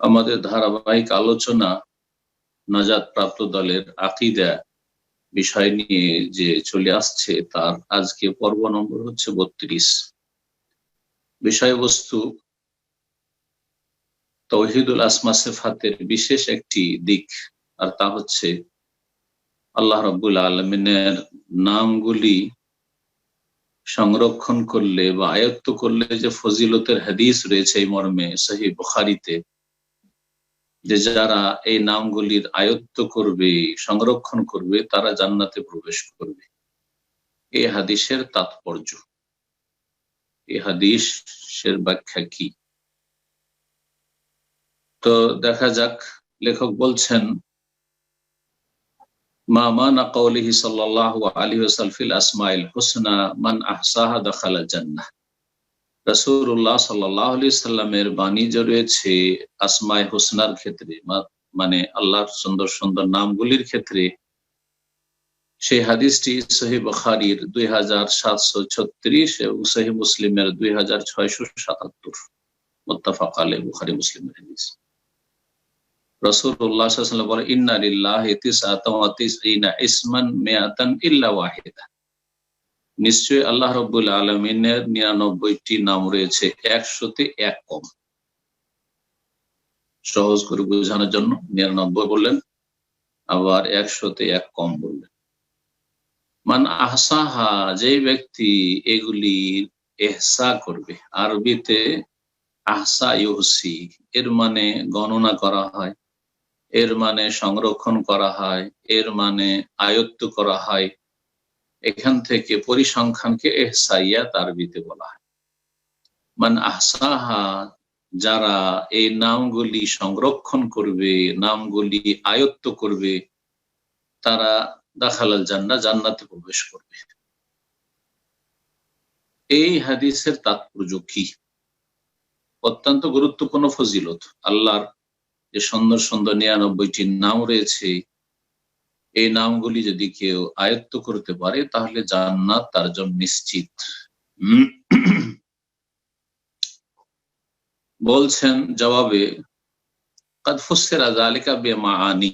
আমাদের ধারাবাহিক আলোচনা নাজাদ প্রাপ্ত দলের আকিদা বিষয় নিয়ে যে চলে আসছে, তার আজকে পর্ব নম্বর হচ্ছে বত্রিশ। বিষয়বস্তু তৌহিদুল আসমা সেফাতের বিশেষ একটি দিক, আর তা হচ্ছে আল্লাহ রব্বুল আলমিনের নামগুলি সংরক্ষণ করলে বা আয়ত্ত করলে যে ফজিলতের হাদিস রয়েছে এই মর্মে সহি বুখারিতে যে যারা এই নামগুলির আয়ত্ত করবে, সংরক্ষণ করবে, তারা জান্নাতে প্রবেশ করবে। এই হাদিসের তাৎপর্য। এই হাদিসের ব্যাখ্যা কি? তো দেখা যাক, লেখক বলছেন, মা মানা কৌলিহি আলী ওসালফিল আসমাইল হুসনা, মান আহসাহা দখালা জান্নাহ। রসুল্লাহ সাল্লাহ সাল্লামের বাণী যে রয়েছে আসমাই হোসনার ক্ষেত্রে মানে আল্লাহর সুন্দর সুন্দর নামগুলির ক্ষেত্রে, সেই হাদিসটি সহি বখারির দুই হাজার সাতশো ছত্রিশ এবং সহি মুসলিমের দুই হাজার ছয়শো সাতাত্তর। মোত্তাফাক আলে বুখারি মুসলিমের হাদিস। রসুল্লাহ বলে ইন্নারিল্লাহ ইসমান মেয়াতান ইল্লা ওয়াহিদা। নিশ্চয়ই আল্লাহ রব্বুল আলমিনের নিরানব্বইটি নাম রয়েছে, একশোতে এক কম। সহজ করে বোঝানোর জন্য নিরানব্বই বললেন, আবার একশোতে এক কম বললেন। মান আহসাহা যে ব্যক্তি এগুলি এহসা করবে, আরবিতে আহসা ইউসি এর মানে গণনা করা হয়, এর মানে সংরক্ষণ করা হয়, এর মানে আয়ত্ত করা হয় এখান থেকে পরিসংখ্যানকে এহসাইয়া তারবিতে বলা হয়। মান আহসাহা, যারা এই নামগুলি সংরক্ষণ করবে, নামগুলি আয়ত্ত করবে, তারা দাখালাল জান্না জান্নাতে প্রবেশ করবে। এই হাদিসের তাৎপর্য কি? অত্যন্ত গুরুত্বপূর্ণ ফজিলত। আল্লাহর যে সুন্দর সুন্দর নিরানব্বইটি নাম রয়েছে এই নামগুলি যদি কেউ আয়ত্ত করতে পারে, তাহলে জান্নাত তার জন্য নিশ্চিত। বলছেন জবাবে কাদফুসের আজালিকা বেমা আনি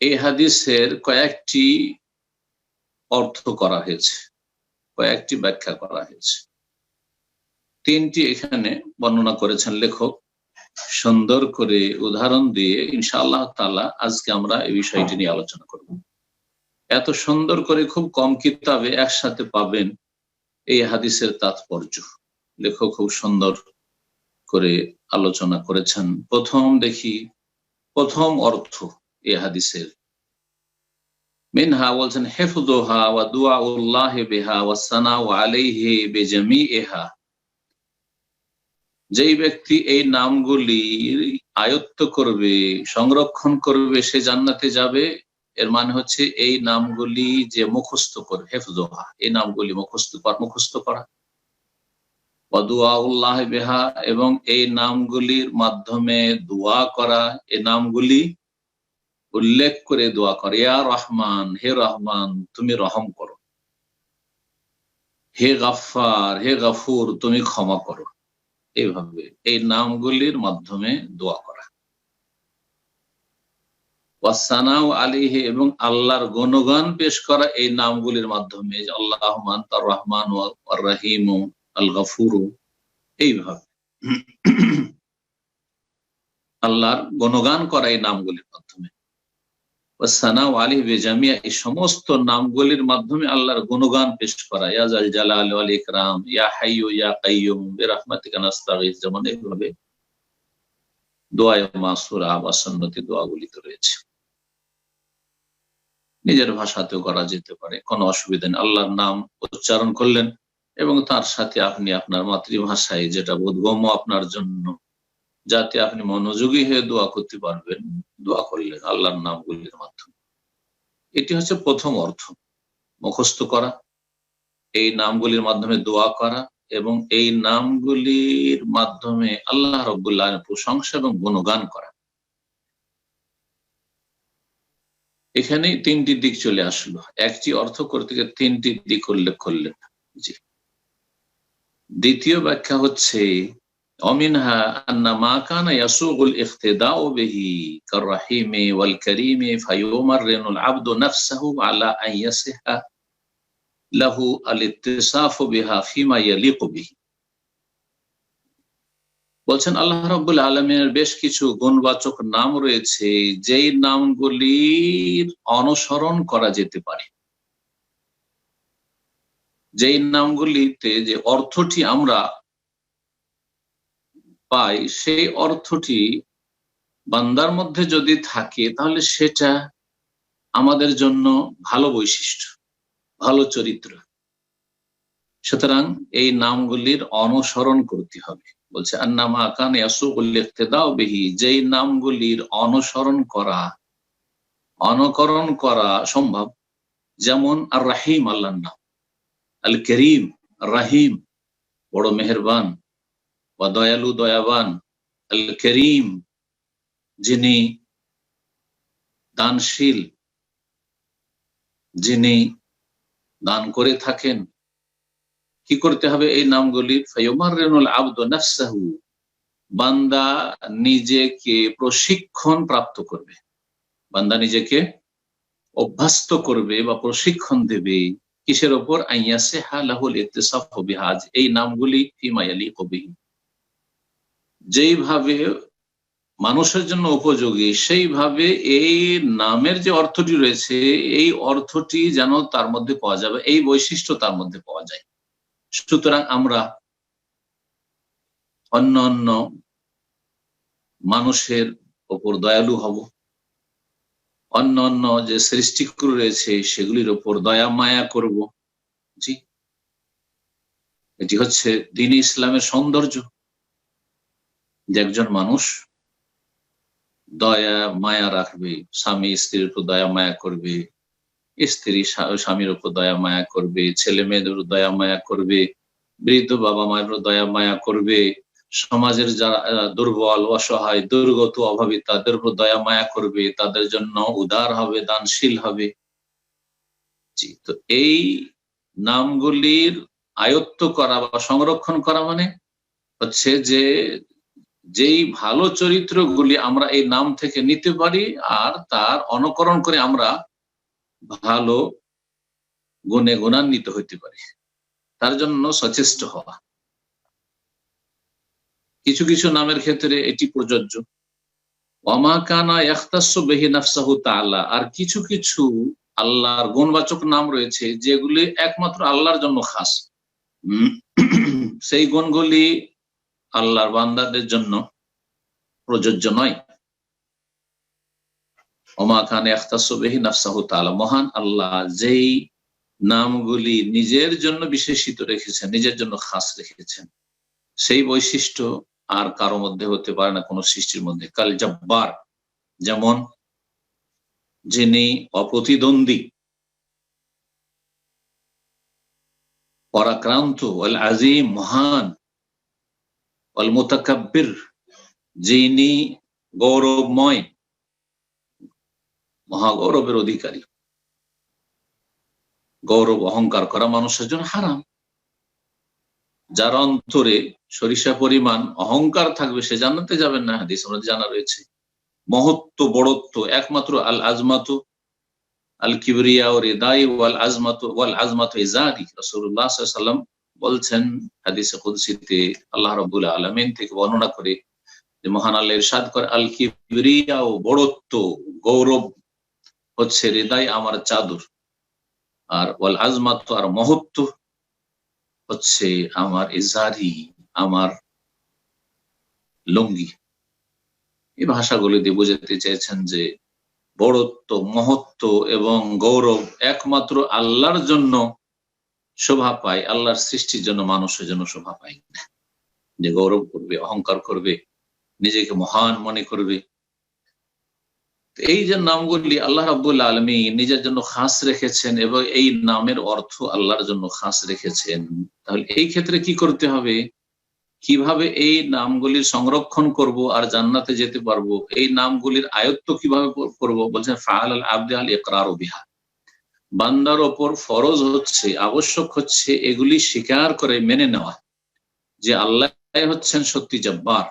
এই হাদিসের কয়েকটি অর্থ করা হয়েছে, কয়েকটি ব্যাখ্যা করা হয়েছে। তিনটি এখানে বর্ণনা করেছেন লেখক। সুন্দর করে উদাহরণ দিয়ে ইনশাআল্লাহ তালা আজকে আমরা এই বিষয়টি নিয়ে আলোচনা করব। এত সুন্দর করে খুব কম কিতাবে একসাথে পাবেন এই হাদিসের তাৎপর্য। লেখক খুব সুন্দর করে আলোচনা করেছেন। প্রথম দেখি, প্রথম অর্থ এ হাদিসের। মিনহা বলছেন হেফুদোহা ওয়া দুয়া উল্লাহ বেহা ওয়া সানা আলাইহে বেজামি এহা যেই ব্যক্তি এই নামগুলি আয়ত্ত করবে, সংরক্ষণ করবে, সে জান্নাতে যাবে। এর মানে হচ্ছে এই নামগুলি যে মুখস্থ করবে হেফজোহা, এই নামগুলি মুখস্থ মুখস্থ করা। উল্লাহ বেহা, এবং এই নামগুলির মাধ্যমে দোয়া করা, এই নামগুলি উল্লেখ করে দোয়া করে। ইয়া রহমান, হে রহমান, তুমি রহম করো। হে গাফার হে গাফুর তুমি ক্ষমা করো। এইভাবে এই নামগুলির মাধ্যমে দোয়া করা। ওয়াসানাউ আলিহে এবং আল্লাহর গণগান পেশ করা এই নামগুলির মাধ্যমে আল্লাহ রহমান তার রহমান রাহিম, আল গফুর, এইভাবে আল্লাহর গণগান করা এই নামগুলির মাধ্যমে। আলী বেজামিয়া এই সমস্ত নামগুলির মাধ্যমে আল্লাহর গুণগান পেশ করা। ইয়াজাল জালাল আল ইকরাম, ইয়া হাইয়ু ইয়া কাইয়ুম বিরহমাতিকা নাস্তাগীথ যেমন এইভাবে দোয়া মাসুরা বা সুন্নতি দোয়াগুলি তো রয়েছে। নিজের ভাষাতেও করা যেতে পারে, কোনো অসুবিধা নেই। আল্লাহর নাম উচ্চারণ করলেন এবং তার সাথে আপনি আপনার মাতৃভাষায় যেটা বোধগম্য আপনার জন্য যাতে আপনি মনোযোগী হয়ে দোয়া করতে পারবেন, দোয়া করলেন আল্লাহর নামগুলির মাধ্যমে। এটি হচ্ছে প্রথম অর্থ, মুখস্থ করা, এই নামগুলির মাধ্যমে দোয়া করা এবং এই নামগুলির মাধ্যমে আল্লাহ রব্বুল্লাহ প্রশংসা এবং গুণগান করা। এখানে তিনটি দিক চলে আসলো। একটি অর্থ করতে গিয়ে তিনটি দিক উল্লেখ করলেন। জি। দ্বিতীয় ব্যাখ্যা হচ্ছে ومنها أن ما كان يسوغ الاقتداء به كالرحيم والكريم فيمرن العبد نفسه على أن يصح له الاتصاف بها فيما يليق به বলছেন আল্লাহ রব্বুল আলমের বেশ কিছু গুণবাচক নাম রয়েছে যেই নামগুলির অনুসরণ করা যেতে পারে যেই নামগুলিতে যে অর্থটি আমরা পাই, সেই অর্থটি বান্দার মধ্যে যদি থাকে, তাহলে সেটা আমাদের জন্য ভালো বৈশিষ্ট্য, ভালো চরিত্র। সুতরাং এই নামগুলির অনুসরণ করতে হবে। বলছে, আন্নামা কান দাও বেহি, যেই নামগুলির অনুসরণ করা, অনুকরণ করা সম্ভব, যেমন আর রাহিম আল্লাহ নাম আল করিম রাহিম বড় মেহরবান বা দয়ালু দয়াবান আল করিম যিনি দানশীল, যিনি দান করে থাকেন। কি করতে হবে এই নামগুলির আব্দ নাফসাহু, বান্দা নিজেকে প্রশিক্ষণ প্রাপ্ত করবে। বান্দা নিজেকে অভ্যস্ত করবে বা প্রশিক্ষণ দেবে কিসের ওপর? আইয়াসে হালাহুল ইত্তেসাফ বিহাজ। এই নামগুলি ফিমায়ালি কবি যেইভাবে মানুষের জন্য উপযোগী, সেইভাবে এই নামের যে অর্থটি রয়েছে, এই অর্থটি যেন তার মধ্যে পাওয়া যাবে, এই বৈশিষ্ট্য তার মধ্যে পাওয়া যায়। সুতরাং আমরা অন্য অন্য মানুষের ওপর দয়ালু হব। অন্য অন্য যে সৃষ্টিগুলো রয়েছে, সেগুলির ওপর দয়া, মায়া করব। জি। এটি হচ্ছে দিন ইসলামের সৌন্দর্য। যে একজন মানুষ দয়া, মায়া রাখবে, স্বামী স্ত্রীর উপর দয়া, মায়া করবে, স্ত্রী স্বামীর উপর দয়া, মায়া করবে, ছেলে মেয়েদের দয়া, মায়া করবে, বৃদ্ধ বাবা মায়ের দয়া, মায়া করবে, সমাজের যারা দুর্বল, অসহায়, দুর্গত, অভাবী তাদের উপর দয়া, মায়া করবে, তাদের জন্য উদার হবে, দানশীল হবে। তো এই নামগুলির আয়ত্ত করা বা সংরক্ষণ করা মানে হচ্ছে যে যেই ভালো চরিত্রগুলি আমরা এই নাম থেকে নিতে পারি আর তার অনুকরণ করে আমরা ভালো গুণে গুণান্বিত হইতে পারি। তার জন্য সচেষ্ট হওয়া। কিছু কিছু নামের ক্ষেত্রে এটি প্রযোজ্য। অমাকানা বেহি নাফসাহু তাআলা। আর কিছু কিছু আল্লাহর গুণবাচক নাম রয়েছে যেগুলি একমাত্র আল্লাহর জন্য খাস। সেই গুণগুলি আল্লাহর বান্দাদের জন্য প্রযোজ্য নয়। ওমা খান বেহি নাফসাহু তাআলা। মহান আল্লাহ যেই নামগুলি নিজের জন্য বিশেষিত রেখেছেন, নিজের জন্য খাস রেখেছেন, সেই বৈশিষ্ট্য আর কারও মধ্যে হতে পারে না, কোনো সৃষ্টির মধ্যে। কাল জব্বার, যেমন যিনি অপ্রতিদ্বন্দ্বী, পরাক্রান্ত ওয়াল আজিম মহান ওয়াল মোতাকাব্বির যিনি গৌরবময়, মহাগৌরবের অধিকারী। গৌরব অহংকার করা মানুষের জন্য হারাম। যার অন্তরে সরিষা পরিমাণ অহংকার থাকবে, সে জানাতে যাবেন না, হাদিস আমাদের জানা রয়েছে। মহত্ব, বড়ত্ব একমাত্র আল আজমাতু আল কিবরিয়া ও রেদাই ওয়াল আজমাত ওয়াল আজমাত ইজারি রসুল্লাহ সাল্লাম বলছেন হাদিসে কুদসিতে আল্লাহ রবুল আলমিন থেকে বর্ণনা করে যে, মহান আল্লাহ ইরশাদ করে আল কিবরিয়া ও বড়ত্ব, গৌরব হচ্ছে হৃদয় আমার চাদর। আর ওয়াল আজমাত আর মহত্ব হচ্ছে আমার ইজারি, আমার লঙ্গি। এই ভাষাগুলি দিয়ে বোঝাতে চেয়েছেন যে, বড়ত্ব, মহত্ব এবং গৌরব একমাত্র আল্লাহর জন্য শোভা পায়, আল্লাহর সৃষ্টির জন্য মানুষের জন্য শোভা পায় না। যে গৌরব করবে, অহংকার করবে, নিজেকে মহান মনে করবে। এই যে নামগুলি আল্লাহ রাবুল আলমী নিজের জন্য খাস রেখেছেন এবং এই নামের অর্থ আল্লাহর জন্য খাস রেখেছেন, তাহলে এই ক্ষেত্রে কি করতে হবে? কীভাবে এই নামগুলির সংরক্ষণ করব আর জান্নাতে যেতে পারব? এই নামগুলির আয়ত্ত কীভাবে করব? বলছেন ফাহাল আল আব্দে আল ইকরার বিহা। বান্দার ওপর ফরজ হচ্ছে, আবশ্যক হচ্ছে, এগুলি স্বীকার করে মেনে নেওয়া যে আল্লাহ হচ্ছেন সত্যি জব্বার,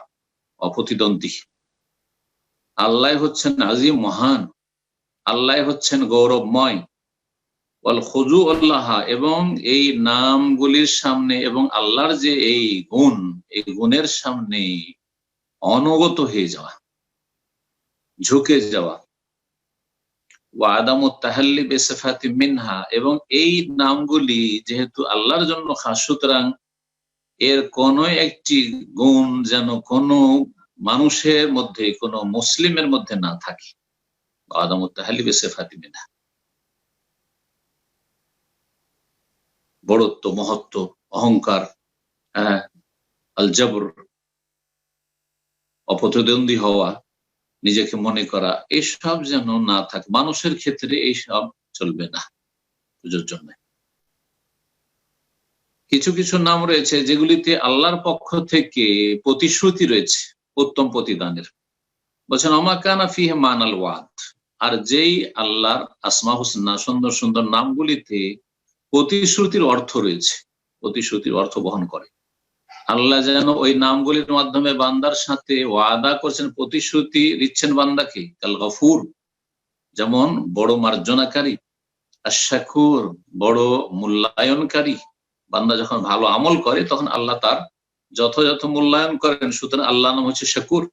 অপ্রতিদ্বন্দ্বী। আল্লাহ হচ্ছেন আজিম, মহান। আল্লাহ হচ্ছেন গৌরবময়। ওয়াল খুজু আল্লাহ, এবং এই নামগুলির সামনে এবং আল্লাহর যে এই গুণ, এই গুণের সামনে অনগত হয়ে যাওয়া, ঝুঁকে যাওয়া। ওয়াদাম তাহাল্লি বেসেফাতি মিনহা এবং এই নামগুলি যেহেতু আল্লাহর জন্য খাস, সুতরাং এর কোন একটি গুণ যেন কোন মানুষের মধ্যে, কোন মুসলিমের মধ্যে না থাকে। আদম তাহাল্লি বেসেফাতি মিনহা। বড়ত্ব, মহত্ব, অহংকার হ্যাঁ আল জবর অপ্রতিদ্বন্দ্বী হওয়া নিজেকে মনে করা, এসব যেন না থাকে। মানুষের ক্ষেত্রে এইসব চলবে না পুজোর জন্য। কিছু কিছু নাম রয়েছে যেগুলিতে আল্লাহর পক্ষ থেকে প্রতিশ্রুতি রয়েছে, উত্তম প্রতিদানের। বলছেন অমাকানা ফিহে মানাল ওয়াদ। আর যেই আল্লাহর আসমা হোসেনা, সুন্দর সুন্দর নামগুলিতে প্রতিশ্রুতির অর্থ রয়েছে, প্রতিশ্রুতির অর্থ বহন করে। আল্লাহ যেন ওই নামগুলির মাধ্যমে বান্দার সাথে ওয়াদা করছেন, প্রতিশ্রুতি দিচ্ছেন বান্দাকে। কাল গফুর, যেমন বড় মার্জনাকারী আশাকুর বড় মূল্যায়নকারী। বান্দা যখন ভালো আমল করে, তখন আল্লাহ তার যথাযথ মূল্যায়ন করেন। সুতরাং আল্লাহ নাম হচ্ছে শাকুর।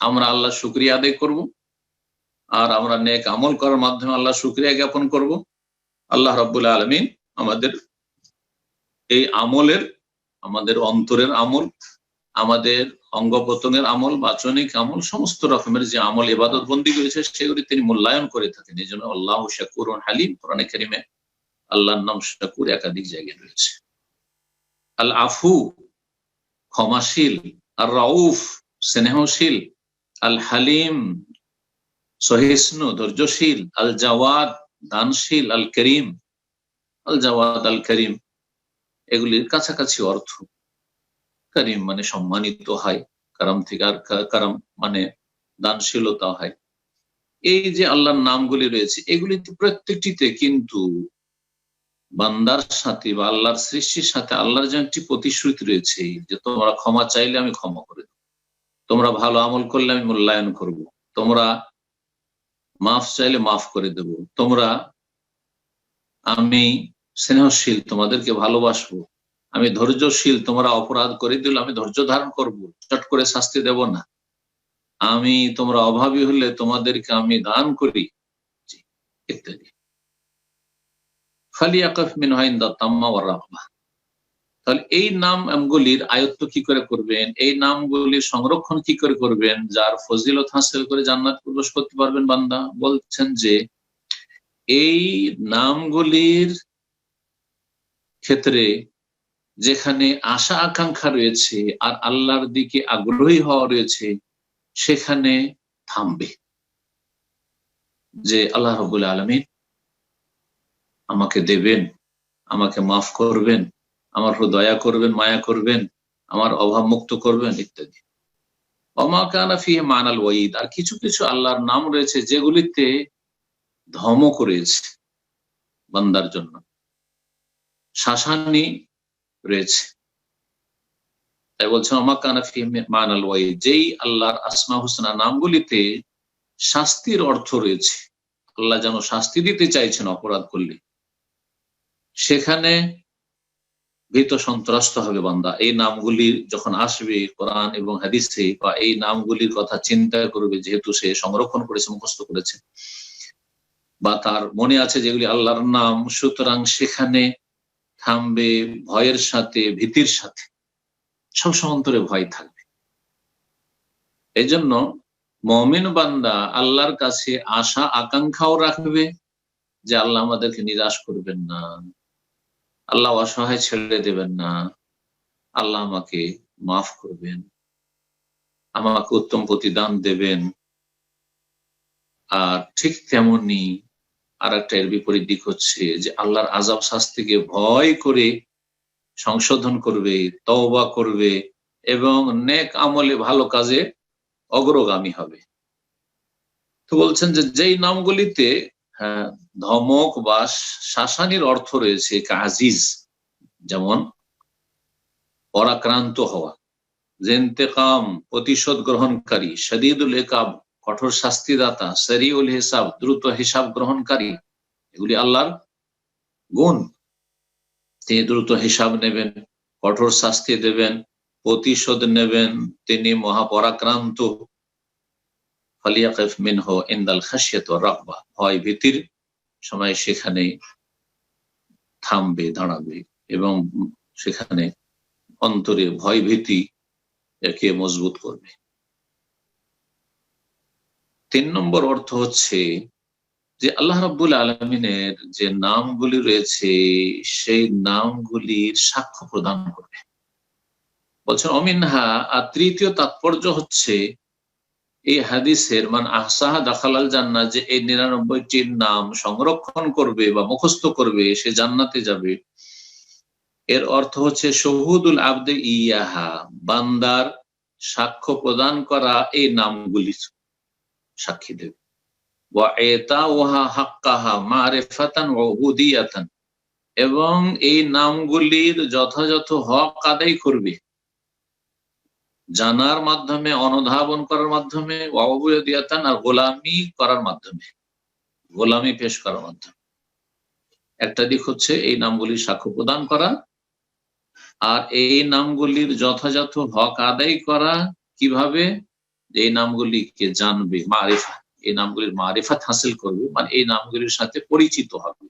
আমরা আল্লাহ শুক্রিয়া আদায় করব আর আমরা নেক আমল করার মাধ্যমে আল্লাহ শুক্রিয়া জ্ঞাপন করব। আল্লাহ রব্বুল্লাহ আলমিন আমাদের এই আমলের আমাদের অন্তরের আমল, আমাদের অঙ্গ প্রত্যঙ্গের আমল, বাচনিক আমল, সমস্ত রকমের যে আমল এবাদত বন্দী রয়েছে, সেগুলি তিনি মূল্যায়ন করে থাকেন। এই জন্য আল্লাহ শাকুর হালিম, কোরআন করিমে আল্লাহর নাম শাকুর একাধিক জায়গায় রয়েছে। আল আফু, ক্ষমাশীল, আর রাউফ, স্নেহশীল, আল হালিম, সহিষ্ণু, ধৈর্যশীল, আল জাওয়াদ, দানশীল, আল করিম, আল জাওয়াদ, আল করিম। এগুলির কাছাকাছি অর্থ। করিম মানে সম্মানিত হয়, কারাম থেকে আর কারাম মানে দানশীলতা হয়। এই যে আল্লাহর নামগুলি রয়েছে এগুলিতে প্রত্যেকটিতে কিন্তু বান্দার সাথে বা আল্লাহর সৃষ্টির সাথে আল্লাহর যে একটি প্রতিশ্রুতি রয়েছে, যে তোমরা ক্ষমা চাইলে আমি ক্ষমা করে দেব। তোমরা ভালো আমল করলে আমি মূল্যায়ন করব। তোমরা মাফ চাইলে মাফ করে দেব। তোমরা আমি স্নেহশীল, তোমাদেরকে ভালোবাসবো। আমি ধৈর্যশীল, তোমরা অপরাধ করে দিলে, আমি ধৈর্য ধারণ করব। চট করে শাস্তি দেব না। আমি, তোমরা অভাবী হলে তোমাদেরকে আমি দান করি। ইত্যাদি। ফালিয়াকফ মিন হাইন্দা তাহলে এই নামগুলির আয়ত্ত কি করে করবেন? এই নামগুলির সংরক্ষণ কি করে করবেন? যার ফজিলত হাসিল করে জান্নাত প্রবেশ করতে পারবেন বান্দা। বলছেন যে, এই নামগুলির ক্ষেত্রে যেখানে আশা আকাঙ্ক্ষা রয়েছে আর আল্লাহর দিকে আগ্রহী হওয়া রয়েছে, সেখানে থামবে। যে আল্লাহ রবুল আলমিন আমাকে দেবেন, আমাকে মাফ করবেন, আমার দয়া করবেন, মায়া করবেন, আমার অভাব মুক্ত করবেন ইত্যাদি। অমাকানা মানাল ওয়াইদ আর কিছু কিছু আল্লাহর নাম রয়েছে যেগুলিতে ধমক রয়েছে বান্দার জন্য। শাসানি রয়েছে। তাই ফি মানাল ওয়াইদ। যেই আল্লাহর আসমা হোসেনা নামগুলিতে শাস্তির অর্থ রয়েছে, আল্লাহ যেন শাস্তি দিতে চাইছেন অপরাধ করলে, সেখানে ভীত সন্ত্রস্ত হবে বান্দা। এই নামগুলি যখন আসবে কোরআন এবং হাদিসে, বা এই নামগুলির কথা চিন্তা করবে, যেহেতু সে সংরক্ষণ করেছে, মুখস্থ করেছে, বা তার মনে আছে যেগুলি আল্লাহর নাম, সুতরাং সেখানে থামবে ভয়ের সাথে, ভীতির সাথে। সব অন্তরে ভয় থাকবে। এই জন্য মমিন বান্দা আল্লাহর কাছে আশা, আকাঙ্ক্ষাও রাখবে যে আল্লাহ আমাদেরকে নিরাশ করবেন না। আল্লাহ অসহায় ছেড়ে দেবেন না। আল্লাহ আমাকে মাফ করবেন। আমাকে উত্তম প্রতিদান দেবেন। আর ঠিক তেমনি আর একটা এর বিপরীত দিক হচ্ছে যে আল্লাহর আজাব শাস্তিকে ভয় করে সংশোধন করবে, তওবা করবে এবং নেক আমলে ভালো কাজে অগ্রগামী হবে। তো বলছেন যে যেই নামগুলিতে হ্যাঁ ধমক বা শাসানির অর্থ রয়েছে কাজিজ যেমন পরাক্রান্ত হওয়া জেন্তেকাম প্রতিশোধ গ্রহণকারী, শদীদুল একাব কঠোর শাস্তিদাতা সেরিউল হিসাব, দ্রুত হিসাব গ্রহণকারী, এগুলি আল্লাহর গুণ। তিনি দ্রুত হিসাব নেবেন, কঠোর শাস্তি দেবেন, প্রতিশোধ নেবেন, তিনি মহাপরাক্রান্ত। ফালিয়াকিফ মিনহ ইন্দাল খাসিয়াত রাকবা ভয় ভীতির সময় সেখানে থামবে, দাঁড়াবে এবং সেখানে অন্তরে ভয় ভীতি একে মজবুত করবে। তিন নম্বর অর্থ হচ্ছে যে আল্লাহ রব্বুল আলমিনের যে নামগুলি রয়েছে, সেই নামগুলির সাক্ষ্য প্রদান করবে। বলছেন, অমিনহা, আর তৃতীয় তাৎপর্য হচ্ছে এই হাদিসের, মান আহসাহা দাখালাল জান্নাত যে এই নিরানব্বইটির নাম সংরক্ষণ করবে বা মুখস্থ করবে, সে জান্নাতে যাবে। এর অর্থ হচ্ছে, শহুদুল আবদে ইয়াহা, বান্দার সাক্ষ্য প্রদান করা এই নামগুলি। সাক্ষী দেবে। এবং এই নামগুলির যথাযথ হক আদায় করবে। জানার মাধ্যমে, অনুধাবন করার মাধ্যমে অবয়দিয়াতান আর গোলামি করার মাধ্যমে, গোলামি পেশ করার মাধ্যমে। একটা দিক হচ্ছে এই নামগুলি সাক্ষ্য প্রদান করা আর এই নামগুলির যথাযথ হক আদায় করা কীভাবে? এই নামগুলিকে জানবে, মারিফা, এই নামগুলির মারিফাত হাসিল করবে মানে এই নামগুলির সাথে পরিচিত হবে।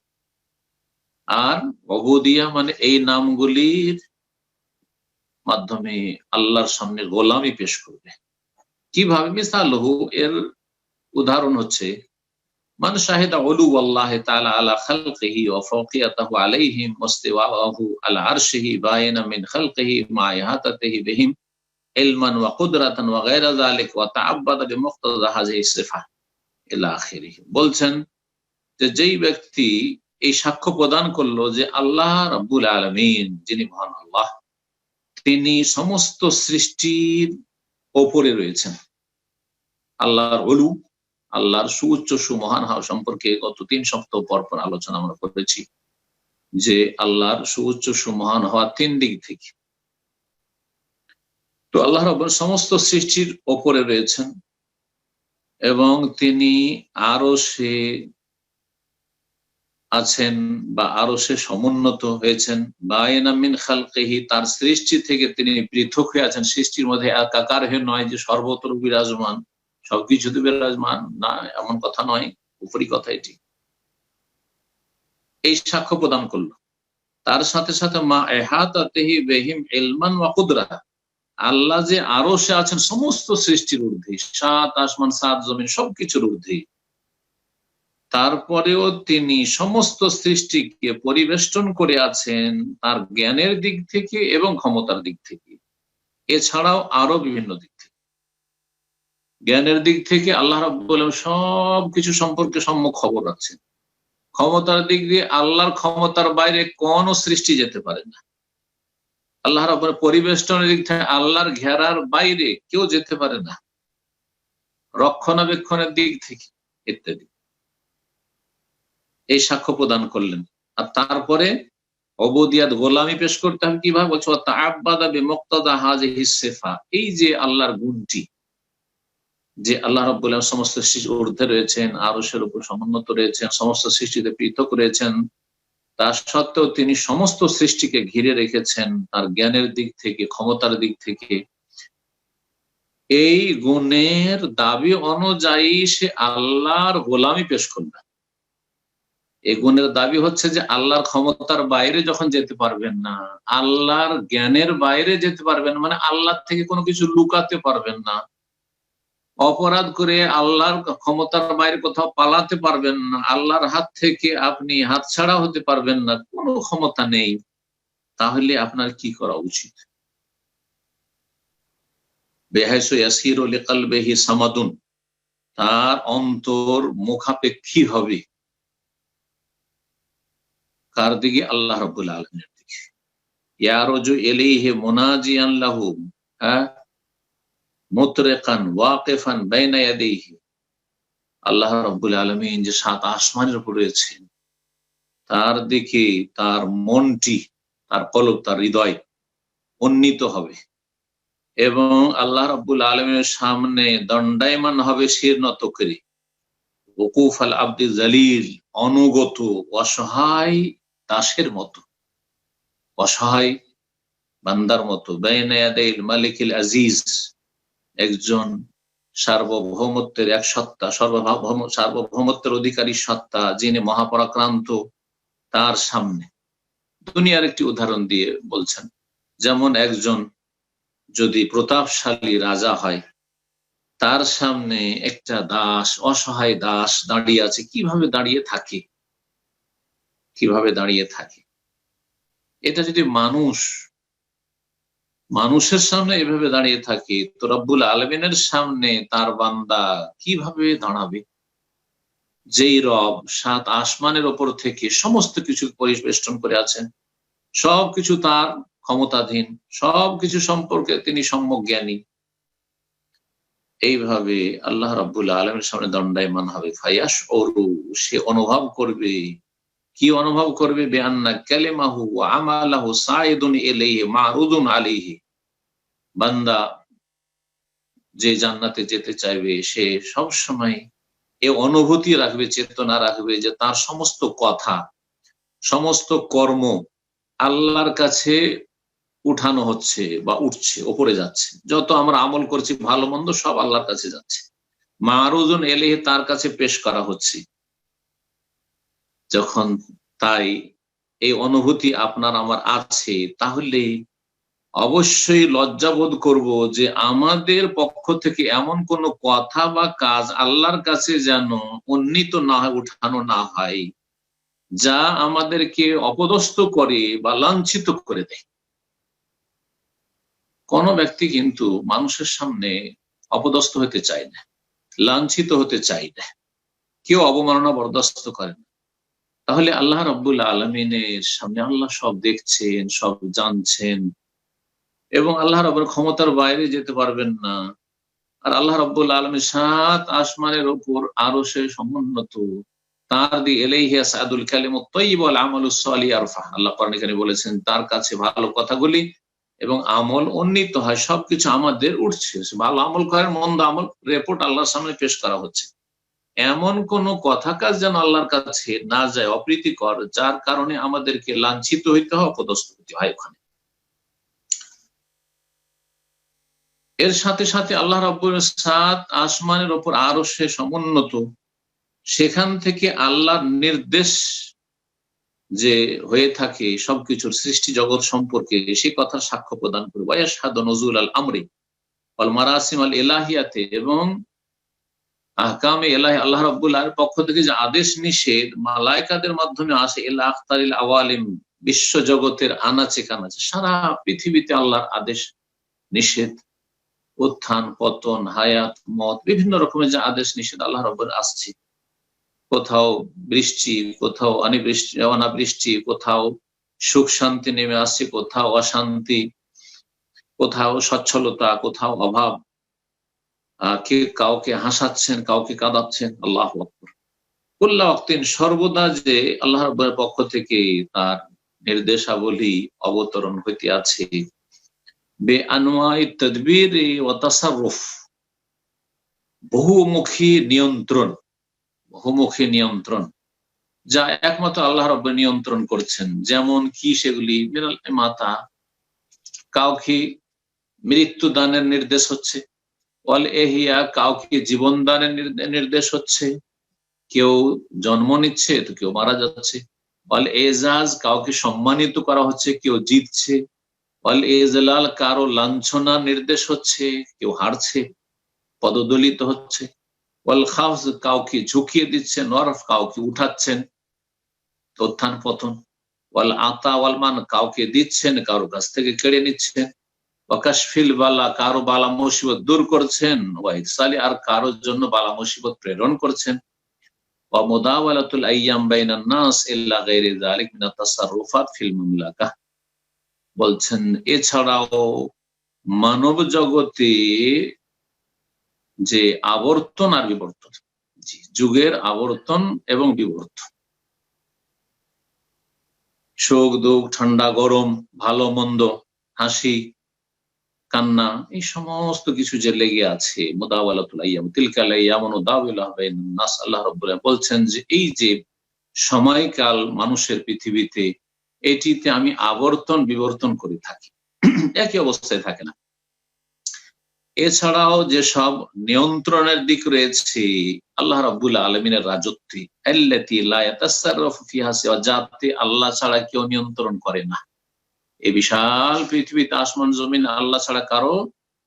আর অবদিয়া মানে এই নামগুলির মাধ্যমে আল্লাহর সামনে গোলামি পেশ করবে। কীভাবে? মিসালহু এর উদাহরণ হচ্ছে, মান শাহিদা উলু আল্লাহ তাআলা আলা খালকিহি ওয়া ফাওকিয়াতাহু আলাইহিম ওয়াস্তিওয়াহু আলা আরশিহি বায়না মিন খালকিহি মা ইহাতাতিহি বিহিম ওয়া কুদরাতান ওয়া গায়রা যালিক ওয়া তাআব্বাদা বিমুক্তাদা হাযিহি সিফা বলছেন যে যেই ব্যক্তি এই সাক্ষ্য প্রদান করল যে আল্লাহ রাব্বুল আলামিন, যিনি মহান আল্লাহ, তিনি সমস্ত সৃষ্টির ওপরে রয়েছেন। আল্লাহর অলু আল্লাহর সুউচ্চ সুমহান হওয়া সম্পর্কে গত তিন সপ্তাহ পর পর আলোচনা আমরা করেছি যে আল্লাহর সুউচ্চ সুমহান হওয়া তিন দিক থেকে। তো আল্লাহ রব সমস্ত সৃষ্টির ওপরে রয়েছেন এবং তিনি আরও সে আছেন বা আরও সে সমুন্নত হয়েছেন। বা এনামিন খালকেহি, তার সৃষ্টি থেকে তিনি পৃথক হয়ে আছেন। সৃষ্টির মধ্যে একাকার হয়ে নয় যে সর্বত্র বিরাজমান সবকিছুতে বিরাজমান, না, এমন কথা নয় উপরই কথা এটি। এই সাক্ষ্য প্রদান করল। তার সাথে সাথে মা এহাতি বেহিম এলমান ওয়াকুদরা আল্লাহ যে আরও সে আছেন, সমস্ত সৃষ্টির ঊর্ধ্বে। সাত আসমান, সাত জমিন, সবকিছুর ঊর্ধ্বে। তারপরেও তিনি সমস্ত সৃষ্টিকে পরিবেষ্টন করে আছেন তার জ্ঞানের দিক থেকে এবং ক্ষমতার দিক থেকে। এছাড়াও আরও বিভিন্ন দিক থেকে। জ্ঞানের দিক থেকে আল্লাহ রাব্বুল সব কিছু সম্পর্কে সম্মুখ খবর রাখছেন। ক্ষমতার দিক দিয়ে আল্লাহর ক্ষমতার বাইরে কোন সৃষ্টি যেতে পারে না। আল্লাহ রাব্বুল থেকে আল্লাহর ঘেরার বাইরে কেউ যেতে পারে না। রক্ষণাবেক্ষণের দিক থেকে ইত্যাদি। এই সাক্ষ্য প্রদান করলেন। আর তারপরে অবদিয়াত গোলামি পেশ করতে হবে কীভাবে? বলছো মুক্তাদা হিসেফা এই যে আল্লাহর গুণটি, যে আল্লাহ রব্বুল্লাহ সমস্ত সৃষ্টি ঊর্ধ্বে রয়েছেন আরসের উপর সমুন্নত রয়েছেন, সমস্ত সৃষ্টিতে পৃথক রয়েছেন তা সত্ত্বেও তিনি সমস্ত সৃষ্টিকে ঘিরে রেখেছেন তার জ্ঞানের দিক থেকে, ক্ষমতার দিক থেকে। এই গুণের দাবি অনুযায়ী সে আল্লাহর গোলামি পেশ করবেন এই গুণের দাবি হচ্ছে যে আল্লাহর ক্ষমতার বাইরে যখন যেতে পারবেন না, আল্লাহর জ্ঞানের বাইরে যেতে পারবেন মানে আল্লাহ থেকে কোনো কিছু লুকাতে পারবেন না অপরাধ করে আল্লাহর ক্ষমতার বাইরে কোথাও পালাতে পারবেন না। আল্লাহর হাত থেকে আপনি হাত ছাড়া হতে পারবেন না। কোনো ক্ষমতা নেই। তাহলে আপনার কি করা উচিত? সামাদুন। তার অন্তর মুখাপেক্ষী হবে। কার দিকে? আল্লাহ রবুল্লা আলমের দিকে। ইয়ারজু এলিহে মোনাজি আল্লাহ হ্যাঁ? মুতরেকান ওয়াকেফান বাইনায়াদেহি আল্লাহ রব্বুল আলমিন যে সাত আসমানের উপর রয়েছেন তার দিকে তার মনটি, তার কলব, তার হৃদয় উন্নীত হবে। এবং আল্লাহ রব্বুল আলমের সামনে দণ্ডায়মান হবে শির নত করে। ওকুফ আল আব্দি জালিল, অনুগত, অসহায়, দাসের মতো। অসহায় বান্দার মতো। বেনায়াদিল মালিকিল আজিজ। একজন সার্বভৌমত্বের এক সত্তা, সর্বভৌম, সার্বভৌমত্বের অধিকারী সত্তা যিনি মহাপরাক্রান্ত তার সামনে। দুনিয়ার একটি উদাহরণ দিয়ে বলছেন, যেমন একজন যদি প্রতাপশালী রাজা হয়, তার সামনে একটা দাস, অসহায় দাস দাঁড়িয়ে আছে, কীভাবে দাঁড়িয়ে থাকে? কীভাবে দাঁড়িয়ে থাকে? এটা যদি মানুষ মানুষের সামনে এভাবে দাঁড়িয়ে থাকে, তো রব্বুল আলমিনের সামনে তার বান্দা কীভাবে দাঁড়াবে? যেই রব সাত আসমানের ওপর থেকে সমস্ত কিছু পরিবেষ্টন করে আছেন, সবকিছু তার ক্ষমতাধীন, সবকিছু সম্পর্কে তিনি সম্যক জ্ঞানী। এইভাবে আল্লাহ রাবুল আলমের সামনে দণ্ডায়মান হবে। ফাইয়াস ওরু, সে অনুভব করবে কি অনুভব করবে? বেআন্না কালেমাহু আমালাহু সাইদুন এলাইহি মারুদুন আলাইহি। বান্দা যে জান্নাতে যেতে চাইবে, সে সব সময় এ অনুভূতি রাখবে, চেতনা রাখবে যে তার সমস্ত কথা, সমস্ত কর্ম আল্লাহর কাছে উঠানো হচ্ছে বা উঠছে, ওপরে যাচ্ছে। যত আমরা আমল করছি, ভালো মন্দ সব আল্লাহর কাছে যাচ্ছে। মারুজন এলে তার কাছে পেশ করা হচ্ছে। যখন তাই এই অনুভূতি আপনার আমার আছে, তাহলে অবশ্যই লজ্জাবোধ করব যে আমাদের পক্ষ থেকে এমন কোন কথা বা কাজ আল্লাহর কাছে যেন উন্নীত না উঠানো না হয়, যা আমাদেরকে অপদস্থ করে বা লাঞ্ছিত করে দেয়। কোন ব্যক্তি কিন্তু মানুষের সামনে অপদস্থ হতে চায় না, লাঞ্ছিত হতে চায় না। কেউ অবমাননা বরদাস্ত করে না। তাহলে আল্লাহ রব্বুল আলমিনের সামনে আল্লাহ সব দেখছেন, সব জানছেন এবং আল্লাহ রব্বুর ক্ষমতার বাইরে যেতে পারবেন না। আর আল্লাহ রব্বুল আলমীর সাত আসমানের ওপর আরও সে সমুন্নত। তার দি এলেহিয়া সাদুল কালিম তৈবল আমলুসলি আরফা আল্লাহ এখানে বলেছেন, তার কাছে ভালো কথাগুলি এবং আমল উন্নীত হয়, সবকিছু আমাদের উঠছে। ভালো আমল করেন, মন্দ আমল রেপোর্ট আল্লাহর সামনে পেশ করা হচ্ছে। এমন কোন কথা কাজ যেন আল্লাহর কাছে না যায়, অপ্রীতিকর, যার কারণে আমাদেরকে লাঞ্ছিত হইতে হয়, অপদস্থ হইতে হয় ওখানে। এর সাথে সাথে আল্লাহ রাব্বুল সাত আসমানের ওপর আরও সে সমুন্নত, সেখান থেকে আল্লাহর নির্দেশ যে হয়ে থাকে, সবকিছুর সৃষ্টি জগৎ সম্পর্কে সে কথার সাক্ষ্য প্রদান করবে। নজরুল আল আমরি অল মারাসিম আল এলাহিয়াতে এবং আহকামে এলাহ, আল্লাহ রব্বুল্লাহর পক্ষ থেকে যে আদেশ নিষেধ মালায়কাদের মাধ্যমে আসে, এলা আখতারিল আওয়ালিম, বিশ্ব জগতের আনাচে কানাচে, সারা পৃথিবীতে আল্লাহর আদেশ নিষেধ, উত্থান, পতন, হায়াত, মত, বিভিন্ন রকমের যে আদেশ নিষেধ আল্লাহ রব্বুল আসছে। কোথাও বৃষ্টি, কোথাও অনিবৃষ্টি, অনাবৃষ্টি, কোথাও সুখ শান্তি নেমে আসছে, কোথাও অশান্তি, কোথাও সচ্ছলতা, কোথাও অভাব কে কাউকে হাসাচ্ছেন, কাউকে কাঁদাচ্ছেন, আল্লাহ উল্লাহ অক্তিন সর্বদা যে আল্লাহ রব্বের পক্ষ থেকে তার নির্দেশাবলী অবতরণ হইতে আছে বে আনোয়াই তদবির বহুমুখী নিয়ন্ত্রণ বহুমুখী নিয়ন্ত্রণ, যা একমাত্র আল্লাহ রব নিয়ন্ত্রণ করছেন। যেমন কি সেগুলি? মাতা কাউকে মৃত্যু দানের নির্দেশ হচ্ছে অল এহিয়া কাউকে জীবন দানের নির্দেশ হচ্ছে। কেউ জন্ম নিচ্ছে, তো কেউ মারা যাচ্ছে। অল এজাজ কাউকে সম্মানিত করা হচ্ছে, কেউ জিতছে। অল এজলাল কারও লাঞ্ছনার নির্দেশ হচ্ছে, কেউ হারছে, পদদলিত হচ্ছে। ওয়াল খাফজ কাউকে ঝুঁকিয়ে দিচ্ছেন নরফ কাউকে উঠাচ্ছেন। উত্থান পতন ওয়াল আতা ওয়াল মান কাউকে দিচ্ছেন, কারও কাছ থেকে কেড়ে নিচ্ছেন। ওয়াকাশফিল বালা, কারও বালা মুসিবত দূর করছেন ওয়াইসালি আর কারোর জন্য বালা মুসিবত প্রেরণ করছেন। বলছেন, এছাড়াও মানব জগতে যে আবর্তন আর বিবর্তন যুগের আবর্তন এবং বিবর্তন। সুখ দুঃখ, ঠান্ডা, গরম, ভালো, মন্দ, হাসি কান্না, এই সমস্ত কিছু যে লেগে আছে বলছেন যে এই যে সময়কাল মানুষের পৃথিবীতে, এটিতে আমি আবর্তন বিবর্তন করে থাকি। একই অবস্থায় থাকে না। এছাড়াও যেসব নিয়ন্ত্রণের দিক রয়েছে, আল্লাহ রাবুল আলমিনের রাজত্বে আল্লাহ ছাড়া কেউ নিয়ন্ত্রণ করে না। এই বিশাল পৃথিবীতে আসমান জমিন আল্লাহ ছাড়া কারও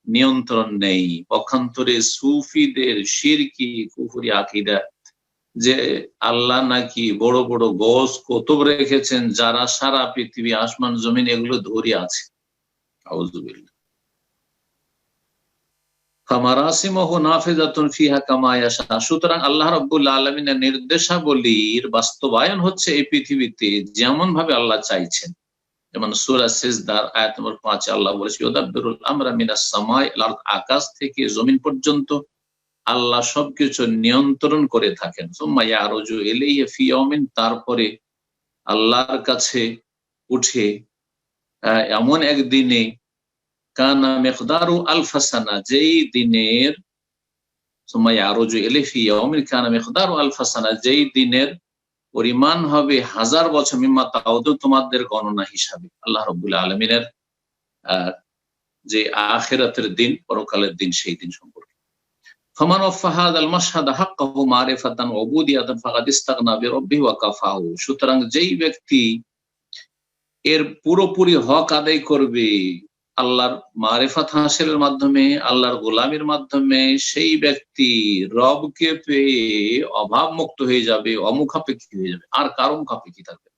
নিয়ন্ত্রণ নেই। পক্ষান্তরে সুফিদের শিরকি কুফুরি আকিদা, যে আল্লাহ নাকি বড় বড় গোস কতব রেখেছেন, যারা সারা পৃথিবী আসমান জমিন এগুলো ধরে আছে। সুতরাং আল্লাহ রব্বুল্লা আলমিনের নির্দেশাবলীর বাস্তবায়ন হচ্ছে এই পৃথিবীতে যেমন ভাবে আল্লাহ চাইছেন। যেমন সুরা সেজদার আয়াত নম্বর পাঁচে, আল্লাহ বলেছে আমরা মিনাস সামাই আকাশ থেকে জমিন পর্যন্ত আল্লাহ সবকিছু নিয়ন্ত্রণ করে থাকেন। তারপরে আল্লাহর কাছে উঠে এমন একদিনে কানা মেখদারু আলফাসানা যেই দিনের যেই দিনের পরিমাণ হবে হাজার বছর মিম্মা তাওদ তোমাদের গণনা হিসাবে। আল্লাহ রবুল্লা আলমিনের যে আখেরাতের দিন, পরকালের দিন, সেই দিন সম্পর্কে। ফমান ফাহাদ আল মাসহাদ হাক্কাহু মারিফাতান উবুদিয়াতান ফাকাদ ইস্তাগনা সুতরাং যেই ব্যক্তি এর পুরোপুরি হক আদায় করবে আল্লাহর মারেফাত হাসিলের মাধ্যমে, আল্লাহর গোলামের মাধ্যমে সেই ব্যক্তি রবকে পেয়ে অভাব মুক্ত হয়ে যাবে, অমুখাপেক্ষী হয়ে যাবে। আর কারও মুখাপেক্ষী থাকবে?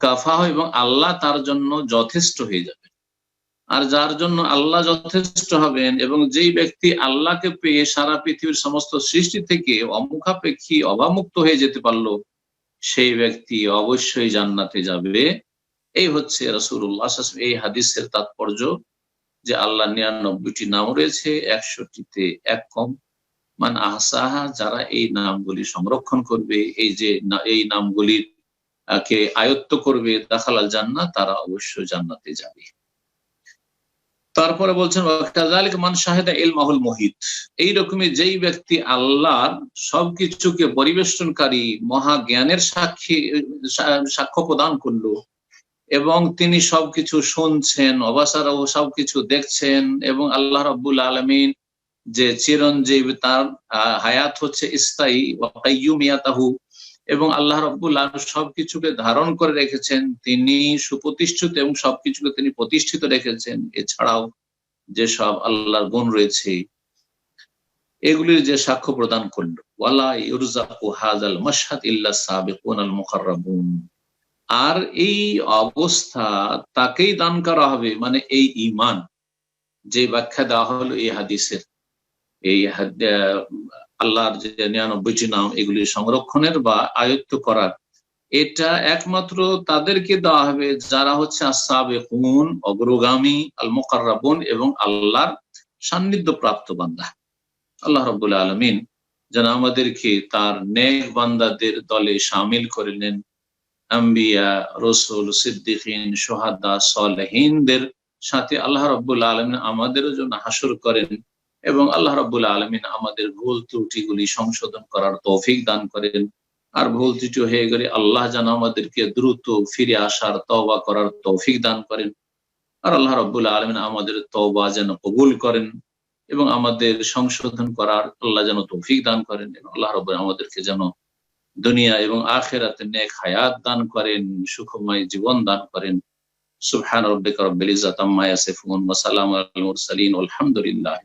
কাফা এবং আল্লাহ তার জন্য যথেষ্ট হয়ে যাবে। আর যার জন্য আল্লাহ যথেষ্ট হবেন এবং যেই ব্যক্তি আল্লাহকে পেয়ে সারা পৃথিবীর সমস্ত সৃষ্টি থেকে অমুখাপেক্ষী, অভাবমুক্ত হয়ে যেতে পারল, সেই ব্যক্তি অবশ্যই জান্নাতে যাবে। এই হচ্ছে রসুল্লাহ এই হাদিসের তাৎপর্য যে আল্লাহ নিরানব্বইটি নাম রয়েছে, একশোটিতে এক কম। মান আহসাহা, যারা এই নামগুলি সংরক্ষণ করবে, এই যে এই নামগুলির কে আয়ত্ত করবে, দাখালাল জান্নাত তারা অবশ্যই জান্নাতে যাবে। তারপরে বলছেন মান শাহেদা এল মাহুল মোহিত এইরকমই যেই ব্যক্তি আল্লাহর সবকিছুকে পরিবেষ্টনকারী, মহাজ্ঞানের সাক্ষী সাক্ষ্য প্রদান করল এবং তিনি সবকিছু শুনছেন অবাসারাও সবকিছু দেখছেন এবং আল্লাহ রব্বুল আলমিন যে চিরঞ্জীব তার হায়াত হচ্ছে ইস্তাই তাহু এবং আল্লাহ রব্বুল আলম সবকিছুকে ধারণ করে রেখেছেন, তিনি সুপ্রতিষ্ঠিত এবং সবকিছুকে তিনি প্রতিষ্ঠিত রেখেছেন। এছাড়াও যে সব আল্লাহর গুণ রয়েছে, এগুলির যে সাক্ষ্য প্রদান করল, ওয়ালা ইউরজাকু হাজাল মাসাদ ইল্লা সাবেকুন আল মুখাররাবুন আর এই অবস্থা তাকেই দান করা হবে মানে এই ইমান যে ব্যাখ্যা দেওয়া হলো এই হাদিসের। এই আল্লাহর যে নিরানব্বইটি নাম, এগুলি সংরক্ষণের বা আয়ত্ত করার। এটা একমাত্র তাদেরকে দেওয়া হবে যারা হচ্ছে আসাবে হুন অগ্রগামী আল মোকাররাবন এবং আল্লাহর সান্নিধ্য প্রাপ্ত বান্দা। আল্লাহ রবুল্লা আলমিন যেন আমাদেরকে তার নেক বান্দাদের দলে সামিল করে নেন। আম্বিয়া, রসুল, সিদ্দিকিন, সোহাদা, সলহীনদের সাথে আল্লাহ রব্বুল আলমিন আমাদেরও জন্য হাসর করেন এবং আল্লাহ রব্বুল আলমিন আমাদের ভুল ত্রুটিগুলি সংশোধন করার তৌফিক দান করেন। আর ভুল ত্রুটি হয়ে গেলে আল্লাহ যেন আমাদেরকে দ্রুত ফিরে আসার তওবা করার তৌফিক দান করেন। আর আল্লাহ রব্বুল আলমিন আমাদের তওবা যেন কবুল করেন এবং আমাদের সংশোধন করার আল্লাহ যেন তৌফিক দান করেন এবং আল্লাহ রব আমাদেরকে যেন দুনিয়া এবং আখেরাতে নেক হায়াত দান করেন, সুখময় জীবন দান করেন। সুবহান রব্বিকা রব্বিল ইজ্জাতি আম্মা ইয়াসিফুন ওয়া সালামু আলাল মুরসালিন আলহামদুলিল্লাহি